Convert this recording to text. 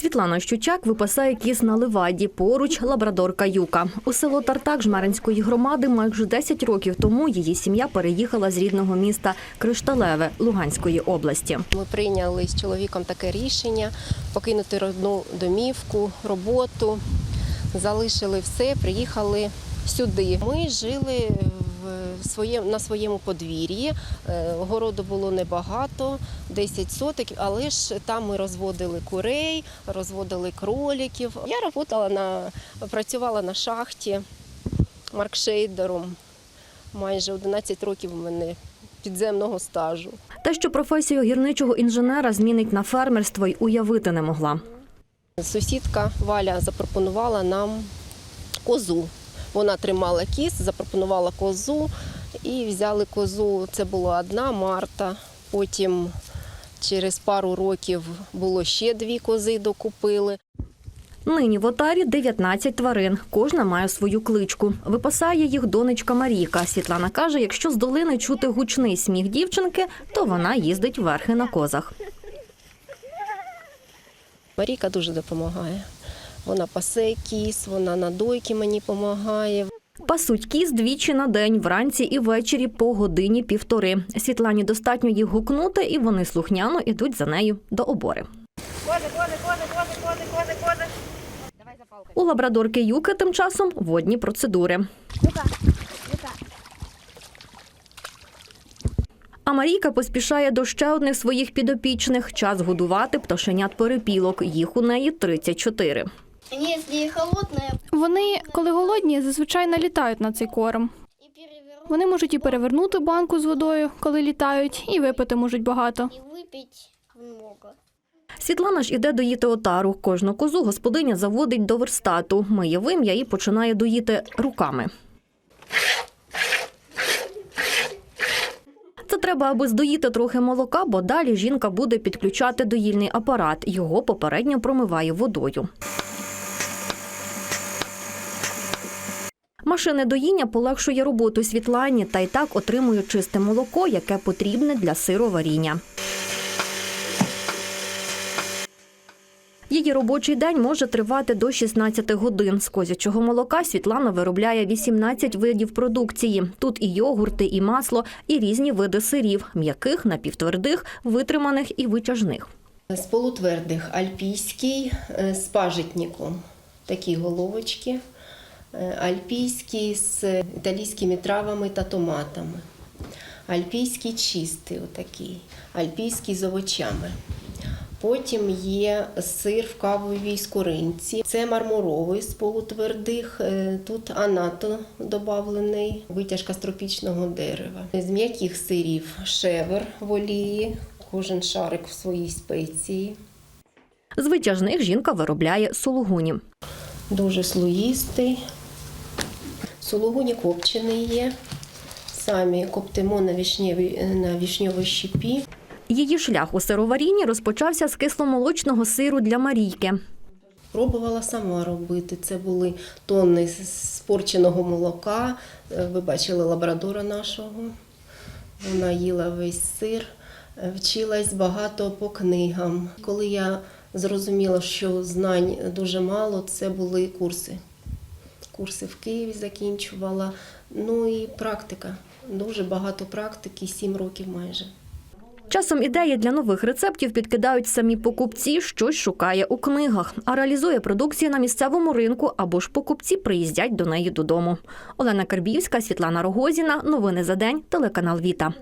Світлана Щучак випасає кіз на Леваді, поруч лабрадорка Юка. У село Тартак Жмеринської громади майже 10 років тому її сім'я переїхала з рідного міста Кришталеве Луганської області. Ми прийняли з чоловіком таке рішення покинути родну домівку, роботу, залишили все, приїхали сюди. Ми жили на своєму подвір'ї. Е, Городу було небагато, 10 соток, але ж там ми розводили курей, розводили кроликів. Я працювала на, працювала на шахті маркшейдером. Майже 11 років у мене підземного стажу. Те, що професію гірничого інженера змінить на фермерство, й уявити не могла. Сусідка Валя запропонувала нам козу. Вона тримала кіз, запропонувала козу і взяли козу. Це була одна Марта. Потім через пару років було ще дві кози докупили. Нині в отарі 19 тварин. Кожна має свою кличку. Випасає їх донечка Марійка. Світлана каже, якщо з долини чути гучний сміх дівчинки, то вона їздить верхи на козах. Марійка дуже допомагає. Вона пасе кіз, вона на дойки мені допомагає. Пасуть кіз двічі на день, вранці і ввечері по годині півтори. Світлані достатньо їх гукнути, і вони слухняно ідуть за нею до обори. У лабрадорки Юки тим часом водні процедури. А Марійка поспішає до ще одних своїх підопічних. Час годувати пташенят перепілок. Їх у неї 34. Вони, коли голодні, зазвичай налітають на цей корм. Вони можуть і перевернути банку з водою, коли літають, і випити можуть багато. и выпить. Світлана ж іде доїти отару. Кожну козу господиня заводить до верстату, миє вим'я і починає доїти руками. Це треба, аби здоїти трохи молока, бо далі жінка буде підключати доїльний апарат. Його попередньо промиває водою. Машини доїння полегшує роботу Світлані та й так отримує чисте молоко, яке потрібне для сироваріння. Її робочий день може тривати до 16 годин. З козячого молока Світлана виробляє 18 видів продукції. Тут і йогурти, і масло, і різні види сирів – м'яких, напівтвердих, витриманих і витяжних. З полутвердих альпійський е, з пажитником, такі головочки, альпійський з італійськими травами та томатами, альпійський чистий, отакий, альпійський з овочами. Потім є сир в кавовій скоринці. Це мармуровий з полутвердих. е, Тут анато додавлений, витяжка з тропічного дерева. З м'яких сирів шевер в олії, кожен шарик в своїй спеції. З витяжних жінка виробляє сулугуні. Дуже слоїстий. Сулугуні копчений є. Самі коптимо на вішнєвій, на вішньовій щепі. Її шлях у сироварінні розпочався з кисломолочного сиру для Марійки. Пробувала сама робити. Це були тонни спорченого молока. Е, Ви бачили лабрадора нашого. Вона їла весь сир, Е, вчилась багато по книгам. Коли я зрозуміла, що знань дуже мало, це були курси. Курси в Києві закінчувала. Ну і практика. Дуже багато практики, сім років майже. Часом ідеї для нових рецептів підкидають самі покупці, щось шукає у книгах, а реалізує продукцію на місцевому ринку або ж покупці приїздять до неї додому. Олена Карбівська, Світлана Рогозіна. Новини за день. Телеканал Віта.